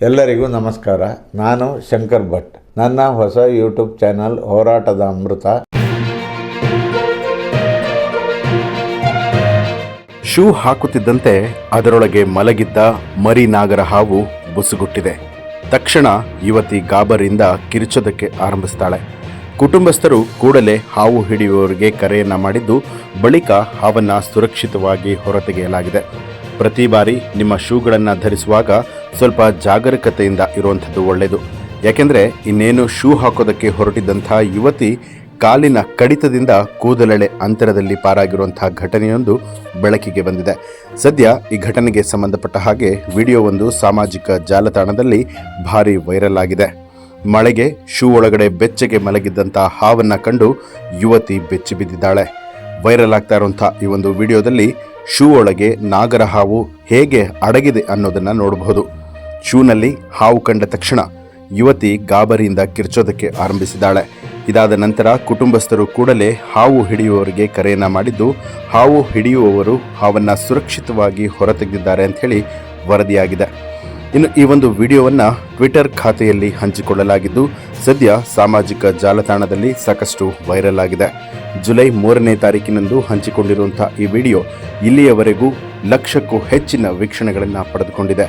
ಎಲ್ಲರಿಗೂ ನಮಸ್ಕಾರ. ನಾನು ಶಂಕರ್ ಭಟ್. ನನ್ನ ಹೊಸ ಯೂಟ್ಯೂಬ್ ಚಾನಲ್ ಹೋರಾಟದ ಅಮೃತ. ಶೂ ಹಾಕುತ್ತಿದ್ದಂತೆ ಅದರೊಳಗೆ ಮಲಗಿದ್ದ ಮರಿ ನಾಗರ ಹಾವು ಬುಸುಗುಟ್ಟಿದೆ. ತಕ್ಷಣ ಯುವತಿ ಗಾಬರಿಂದ ಕಿರುಚೋದಕ್ಕೆ ಆರಂಭಿಸ್ತಾಳೆ. ಕುಟುಂಬಸ್ಥರು ಕೂಡಲೇ ಹಾವು ಹಿಡಿಯುವವರಿಗೆ ಕರೆಯನ್ನ ಮಾಡಿದ್ದು, ಬಳಿಕ ಹಾವನ್ನು ಸುರಕ್ಷಿತವಾಗಿ ಹೊರತೆಗೆಯಲಾಗಿದೆ. ಪ್ರತಿ ಬಾರಿ ನಿಮ್ಮ ಶೂಗಳನ್ನು ಧರಿಸುವಾಗ ಸ್ವಲ್ಪ ಜಾಗರೂಕತೆಯಿಂದ ಇರುವಂಥದ್ದು ಒಳ್ಳೆಯದು. ಯಾಕೆಂದರೆ ಇನ್ನೇನು ಶೂ ಹಾಕೋದಕ್ಕೆ ಹೊರಟಿದ್ದಂಥ ಯುವತಿ ಕಾಲಿನ ಕಡಿತದಿಂದ ಕೂದಲೆಳೆ ಅಂತರದಲ್ಲಿ ಪಾರಾಗಿರುವಂತಹ ಘಟನೆಯೊಂದು ಬೆಳಕಿಗೆ ಬಂದಿದೆ. ಸದ್ಯ ಈ ಘಟನೆಗೆ ಸಂಬಂಧಪಟ್ಟ ಹಾಗೆ ವಿಡಿಯೋವೊಂದು ಸಾಮಾಜಿಕ ಜಾಲತಾಣದಲ್ಲಿ ಭಾರಿ ವೈರಲ್ ಆಗಿದೆ. ಮಳೆಗೆ, ಶೂ ಒಳಗಡೆ ಬೆಚ್ಚಗೆ ಮಲಗಿದ್ದಂಥ ಹಾವನ್ನು ಕಂಡು ಯುವತಿ ಬೆಚ್ಚಿ ಬಿದ್ದಿದ್ದಾಳೆ. ವೈರಲ್ ಆಗ್ತಾ ಇರುವಂಥ ಈ ಒಂದು ವಿಡಿಯೋದಲ್ಲಿ ಶೂ ಒಳಗೆ ನಾಗರ ಹಾವು ಹೇಗೆ ಅಡಗಿದೆ ಅನ್ನೋದನ್ನು ನೋಡಬಹುದು. ಶೂನಲ್ಲಿ ಹಾವು ಕಂಡ ತಕ್ಷಣ ಯುವತಿ ಗಾಬರಿಯಿಂದ ಕಿರ್ಚೋದಕ್ಕೆ ಆರಂಭಿಸಿದ್ದಾಳೆ. ಇದಾದ ನಂತರ ಕುಟುಂಬಸ್ಥರು ಕೂಡಲೇ ಹಾವು ಹಿಡಿಯುವವರಿಗೆ ಕರೆಯನ್ನು ಮಾಡಿದ್ದು, ಹಾವು ಹಿಡಿಯುವವರು ಹಾವನ್ನು ಸುರಕ್ಷಿತವಾಗಿ ಹೊರತೆಗೆದಿದ್ದಾರೆ ಅಂತ ಹೇಳಿ ವರದಿಯಾಗಿದೆ. ಇನ್ನು ಈ ಒಂದು ವಿಡಿಯೋವನ್ನು ಟ್ವಿಟರ್ ಖಾತೆಯಲ್ಲಿ ಹಂಚಿಕೊಳ್ಳಲಾಗಿದ್ದು, ಸದ್ಯ ಸಾಮಾಜಿಕ ಜಾಲತಾಣದಲ್ಲಿ ಸಾಕಷ್ಟು ವೈರಲ್ ಆಗಿದೆ. ಜುಲೈ ಮೂರನೇ ತಾರೀಕಿನಂದು ಹಂಚಿಕೊಂಡಿರುವಂಥ ಈ ವಿಡಿಯೋ ಇಲ್ಲಿಯವರೆಗೂ ಲಕ್ಷಕ್ಕೂ ಹೆಚ್ಚಿನ ವೀಕ್ಷಣೆಗಳನ್ನು ಪಡೆದುಕೊಂಡಿದೆ.